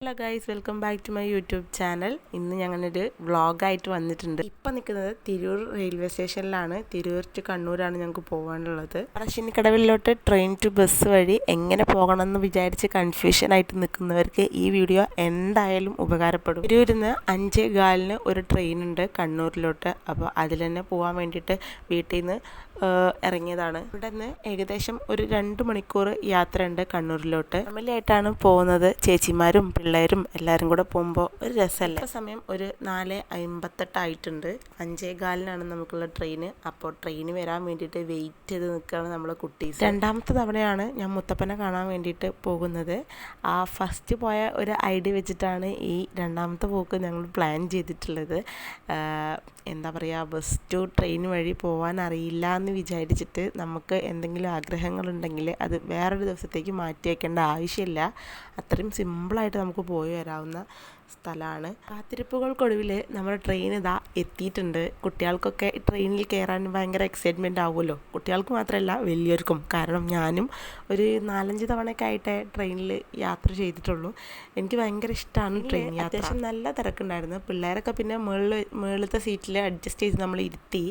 Hello guys welcome back to my YouTube channel ഇന്ന് ഞങ്ങളൊരു വ്ളോഗായിട്ട് വന്നിട്ടുണ്ട്. ഇപ്പം നിൽക്കുന്നത് തിരൂർ റെയിൽവേ സ്റ്റേഷനിലാണ് തിരൂർ ടു കണ്ണൂരാണ് ഞങ്ങൾക്ക് പോകാനുള്ളത് പറശ്ശിനിക്കടവിലോട്ട് ട്രെയിൻ ടു ബസ് വഴി എങ്ങനെ പോകണമെന്ന് വിചാരിച്ച് കൺഫ്യൂഷനായിട്ട് നിൽക്കുന്നവർക്ക് ഈ വീഡിയോ എന്തായാലും ഉപകാരപ്പെടും. തിരൂരിൽ നിന്ന് അഞ്ചേ കാലിന് ഒരു ട്രെയിൻ ഉണ്ട് കണ്ണൂരിലോട്ട്. അപ്പോൾ അതിൽ തന്നെ പോകാൻ വേണ്ടിയിട്ട് വീട്ടിൽ നിന്ന് ഇറങ്ങിയതാണ്. ഇവിടെ നിന്ന് ഏകദേശം ഒരു രണ്ട് മണിക്കൂർ യാത്രയുണ്ട് കണ്ണൂരിലോട്ട്. ഫാമിലി ആയിട്ടാണ് പോകുന്നത്. ചേച്ചിമാരും പിള്ളേരും എല്ലാവരും കൂടെ പോകുമ്പോൾ ഒരു രസമല്ല? സമയം ഒരു നാല് അമ്പത്തെട്ടായിട്ടുണ്ട് അഞ്ചേ കാലിനാണ് നമുക്കുള്ള ട്രെയിന്. അപ്പോൾ ട്രെയിന് വരാൻ വേണ്ടിയിട്ട് വെയിറ്റ് ചെയ്ത് നിൽക്കുകയാണ് നമ്മളെ കുട്ടീസ്. രണ്ടാമത്തെ തവണയാണ് ഞാൻ മുത്തപ്പനെ കാണാൻ വേണ്ടിയിട്ട് പോകുന്നത്. ആ ഫസ്റ്റ് പോയ ഒരു ഐഡിയ വെച്ചിട്ടാണ് ഈ രണ്ടാമത്തെ പോക്ക് ഞങ്ങൾ പ്ലാൻ ചെയ്തിട്ടുള്ളത്. എന്താ പറയുക ബസ് ടു ട്രെയിൻ വഴി പോകാൻ അറിയില്ല എന്ന് വിചാരിച്ചിട്ട് നമുക്ക് എന്തെങ്കിലും ആഗ്രഹങ്ങളുണ്ടെങ്കിൽ അത് വേറൊരു ദിവസത്തേക്ക് മാറ്റി വയ്ക്കേണ്ട ആവശ്യമില്ല. അത്രയും സിമ്പിളായിട്ട് നമുക്ക് പോയി വരാവുന്ന സ്ഥലമാണ് കാത്തിരിപ്പുകൾക്കൊടുവിൽ നമ്മുടെ ട്രെയിൻ ഇതാ എത്തിയിട്ടുണ്ട്. കുട്ടികൾക്കൊക്കെ ട്രെയിനിൽ കയറാൻ ഭയങ്കര എക്സൈറ്റ്മെന്റ് ആവുമല്ലോ. കുട്ടികൾക്ക് മാത്രമല്ല വലിയവർക്കും. കാരണം ഞാനും ഒരു നാലഞ്ച് തവണയൊക്കെ ആയിട്ട് ട്രെയിനിൽ യാത്ര ചെയ്തിട്ടുള്ളൂ. എനിക്ക് ഭയങ്കര ഇഷ്ടമാണ് ട്രെയിൻ യാത്ര. അത്യാവശ്യം നല്ല തിരക്കുണ്ടായിരുന്നു. പിള്ളേരൊക്കെ പിന്നെ മുകളിൽ മുകളിലത്തെ സീറ്റിൽ അഡ്ജസ്റ്റ് ചെയ്ത് നമ്മൾ ഇരുത്തി.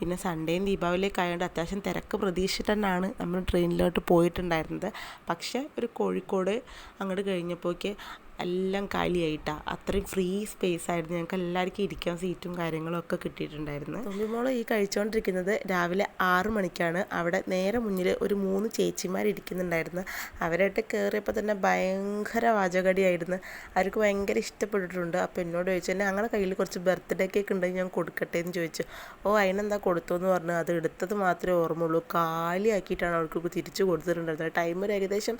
പിന്നെ സൺഡേയും ദീപാവലിയൊക്കെ ആയതുകൊണ്ട് അത്യാവശ്യം തിരക്ക് പ്രതീക്ഷിച്ചിട്ടാണ് നമ്മൾ ട്രെയിനിലോട്ട് പോയിട്ടുണ്ടായിരുന്നത്. പക്ഷേ ഒരു കോഴിക്കോട് അങ്ങോട്ട് കഴിഞ്ഞപ്പോഴേക്ക് എല്ലാം കാലിയായിട്ടാണ് അത്രയും ഫ്രീ സ്പേസ് ആയിരുന്നു. ഞങ്ങൾക്ക് എല്ലാവർക്കും ഇരിക്കാൻ സീറ്റും കാര്യങ്ങളും ഒക്കെ കിട്ടിയിട്ടുണ്ടായിരുന്നു. തുമ്പിമോൾ ഈ കഴിച്ചുകൊണ്ടിരിക്കുന്നത് രാവിലെ ആറ് മണിക്കാണ്. അവിടെ നേരെ മുന്നിൽ ഒരു മൂന്ന് ചേച്ചിമാർ ഇരിക്കുന്നുണ്ടായിരുന്നു. അവരായിട്ട് കയറിയപ്പോൾ തന്നെ ഭയങ്കര വാചകടിയായിരുന്നു. അവർക്ക് ഭയങ്കര ഇഷ്ടപ്പെട്ടിട്ടുണ്ട്. അപ്പോൾ എന്നോട് ചോദിച്ചു തന്നെ ഞങ്ങളുടെ കയ്യിൽ കുറച്ച് ബർത്ത്ഡേ കേക്ക് ഉണ്ടെങ്കിൽ ഞാൻ കൊടുക്കട്ടെ? എന്ന് ചോദിച്ചു. ഓ അതിനെന്താ കൊടുത്തു എന്ന് പറഞ്ഞു. അത് എടുത്തത് മാത്രമേ ഓർമ്മയുള്ളൂ. കാലിയാക്കിയിട്ടാണ് അവർക്ക് തിരിച്ചു കൊടുത്തിട്ടുണ്ടായിരുന്നത്. ടൈം ഒരു ഏകദേശം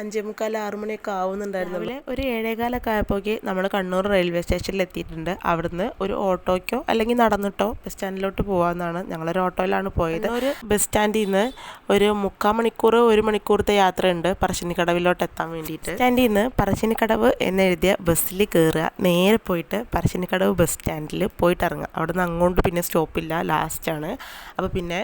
അഞ്ചേ മുക്കാൽ ആറ് മണിയൊക്കെ ആവുന്നുണ്ടായിരുന്നു ഒരു ഏഴേകാലൊക്കെ ആയപ്പോൾ നമ്മൾ കണ്ണൂർ റെയിൽവേ സ്റ്റേഷനിൽ എത്തിയിട്ടുണ്ട്. അവിടുന്ന് ഒരു ഓട്ടോയ്ക്കോ അല്ലെങ്കിൽ നടന്നിട്ടോ ബസ് സ്റ്റാൻഡിലോട്ട് പോകാമെന്നാണ് ഞങ്ങളൊരു ഓട്ടോയിലാണ് പോയത്. ഒരു ബസ് സ്റ്റാൻഡിൽ നിന്ന് ഒരു മുക്കാൽ മണിക്കൂർ ഒരു മണിക്കൂറത്തെ യാത്രയുണ്ട് പറശ്ശിനിക്കടവിലോട്ട് എത്താൻ വേണ്ടിയിട്ട്. സ്റ്റാൻഡിൽ നിന്ന് പറശ്ശിനിക്കടവ് എന്നെഴുതിയ ബസ്സിൽ കയറുക നേരെ പോയിട്ട് പറശ്ശിനിക്കടവ് ബസ് സ്റ്റാൻഡിൽ പോയിട്ട് ഇറങ്ങുക. അവിടെ നിന്ന് അങ്ങോട്ട് പിന്നെ സ്റ്റോപ്പില്ല ലാസ്റ്റാണ് അപ്പോൾ പിന്നെ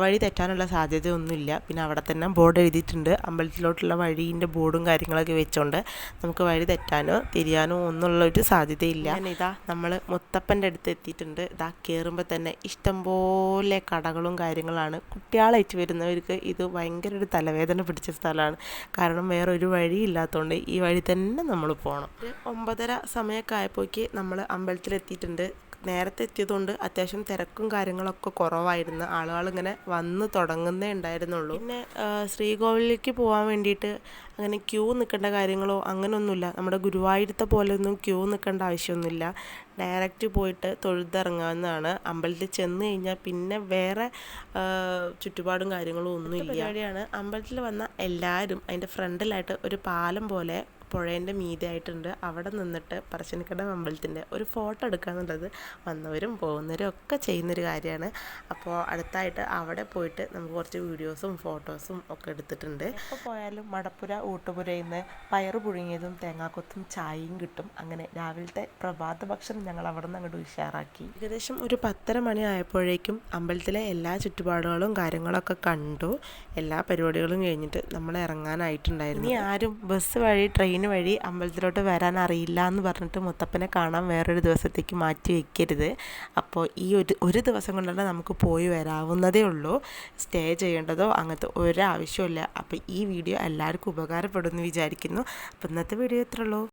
വഴി തെറ്റാനുള്ള സാധ്യതയൊന്നുമില്ല. പിന്നെ അവിടെ തന്നെ ബോർഡ് എഴുതിയിട്ടുണ്ട്. അമ്പലത്തിലോട്ടുള്ള വഴീന്റെ ബോർഡും കാര്യങ്ങളൊക്കെ വെച്ചുകൊണ്ട് നമുക്ക് വഴി തെറ്റാനോ തിരിയാനോ ഒന്നുള്ള ഒരു സാധ്യതയില്ല. ഇതാ നമ്മൾ മുത്തപ്പന്റെ അടുത്ത് എത്തിയിട്ടുണ്ട്. ഇതാ കയറുമ്പോൾ തന്നെ ഇഷ്ടംപോലെ കടകളും കാര്യങ്ങളാണ്. കുട്ടികളായിട്ട് വരുന്നവർക്ക് ഇത് ഭയങ്കര ഒരു തലവേദന പിടിച്ച സ്ഥലമാണ്. കാരണം വേറെ ഒരു വഴി ഇല്ലാത്തതുകൊണ്ട് ഈ വഴി തന്നെ നമ്മൾ പോകണം ഒമ്പതര സമയമൊക്കെ ആയപ്പോഴേക്ക് നമ്മൾ അമ്പലത്തിലെത്തിയിട്ടുണ്ട്. നേരത്തെ എത്തിയതുകൊണ്ട് അത്യാവശ്യം തിരക്കും കാര്യങ്ങളൊക്കെ കുറവായിരുന്നു. ആളുകൾ ഇങ്ങനെ വന്ന് തുടങ്ങുന്നേ ഉണ്ടായിരുന്നുള്ളൂ. പിന്നെ ശ്രീകോവിലേക്ക് പോകാൻ വേണ്ടിയിട്ട് അങ്ങനെ ക്യൂ നിൽക്കേണ്ട കാര്യങ്ങളോ അങ്ങനെയൊന്നുമില്ല. നമ്മുടെ ഗുരുവായൂരത്തെ പോലെയൊന്നും ക്യൂ നിൽക്കേണ്ട ആവശ്യമൊന്നുമില്ല. ഡയറക്റ്റ് പോയിട്ട് തൊഴുതിറങ്ങാവുന്നതാണ്. അമ്പലത്തിൽ ചെന്ന് കഴിഞ്ഞാൽ പിന്നെ വേറെ ചുറ്റുപാടും കാര്യങ്ങളും ഒന്നുമില്ല. പരിപാടിയാണ് അമ്പലത്തിൽ വന്ന എല്ലാവരും അതിന്റെ ഫ്രണ്ടിലായിട്ട് ഒരു പാലം പോലെ പുഴേന്റെ മീതെ ആയിട്ടുണ്ട് അവിടെ നിന്നിട്ട് പറശ്ശിനിക്കട അമ്പലത്തിന്റെ ഒരു ഫോട്ടോ എടുക്കുക വന്നവരും പോകുന്നവരും ഒക്കെ ചെയ്യുന്നൊരു കാര്യമാണ്. അപ്പോൾ അടുത്തായിട്ട് അവിടെ പോയിട്ട് നമുക്ക് കുറച്ച് വീഡിയോസും ഫോട്ടോസും ഒക്കെ എടുത്തിട്ടുണ്ട്. എപ്പോൾ പോയാലും മടപ്പുര ഊട്ടുപുരയിൽ നിന്ന് പയറ് പുഴുങ്ങിയതും തേങ്ങാക്കൊത്തും ചായയും കിട്ടും. അങ്ങനെ രാവിലത്തെ പ്രഭാത ഭക്ഷണം ഞങ്ങൾ അവിടെ നിന്ന് അങ്ങോട്ട് ഉഷാറാക്കി. ഏകദേശം ഒരു പത്തര മണി ആയപ്പോഴേക്കും അമ്പലത്തിലെ എല്ലാ ചുറ്റുപാടുകളും കാര്യങ്ങളൊക്കെ കണ്ടു. എല്ലാ പരിപാടികളും കഴിഞ്ഞിട്ട് നമ്മൾ ഇറങ്ങാനായിട്ടുണ്ടായിരുന്നു. ഇനി ആരും ബസ് വഴി ട്രെയിൻ ട്രെയിൻ വഴി അമ്പലത്തിലോട്ട് വരാൻ അറിയില്ല എന്ന് പറഞ്ഞിട്ട് മുത്തപ്പനെ കാണാൻ വേറൊരു ദിവസത്തേക്ക് മാറ്റി വയ്ക്കരുത് അപ്പോൾ ഈ ഒരു ഒരു ദിവസം കൊണ്ടല്ല നമുക്ക് പോയി വരാവുന്നതേ ഉള്ളൂ. സ്റ്റേ ചെയ്യേണ്ടതോ അങ്ങനത്തെ ഒരാവശ്യമില്ല അപ്പോൾ ഈ വീഡിയോ എല്ലാവർക്കും ഉപകാരപ്പെടുമെന്ന് വിചാരിക്കുന്നു. അപ്പോൾ ഇന്നത്തെ വീഡിയോ ഇത്രയുള്ളൂ